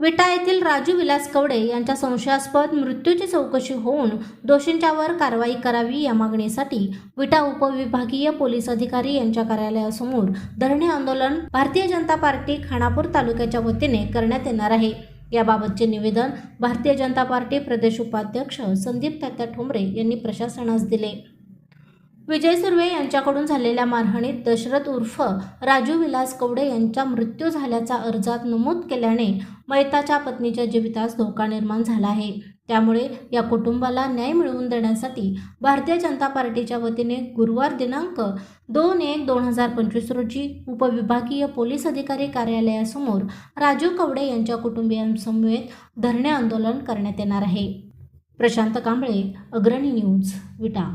विटा येथील राजू विलास कवडे यांच्या संशयास्पद मृत्यूची चौकशी होऊन दोषींच्यावर कारवाई करावी या मागणीसाठी विटा उपविभागीय पोलीस अधिकारी यांच्या कार्यालयासमोर धरणे आंदोलन भारतीय जनता पार्टी खानापूर तालुक्याच्या वतीने करण्यात येणार आहे. याबाबतचे निवेदन भारतीय जनता पार्टी प्रदेश उपाध्यक्ष संदीप तात्या ठोंबरे यांनी प्रशासनास दिले. विजय सुर्वे यांच्याकडून झालेल्या मारहाणीत दशरथ उर्फ राजू विलास कवडे यांचा मृत्यू झाल्याचा अर्जात नमूद केल्याने मैताच्या पत्नीच्या जीवितास धोका निर्माण झाला आहे. त्यामुळे या कुटुंबाला न्याय मिळवून देण्यासाठी भारतीय जनता पार्टीच्या वतीने गुरुवार दिनांक दोन एक दोन हजार पंचवीस रोजी उपविभागीय पोलीस अधिकारी कार्यालयासमोर राजू कवडे यांच्या कुटुंबियांसमवेत धरणे आंदोलन करण्यात येणार आहे. प्रशांत कांबळे अग्रणी न्यूज विटा.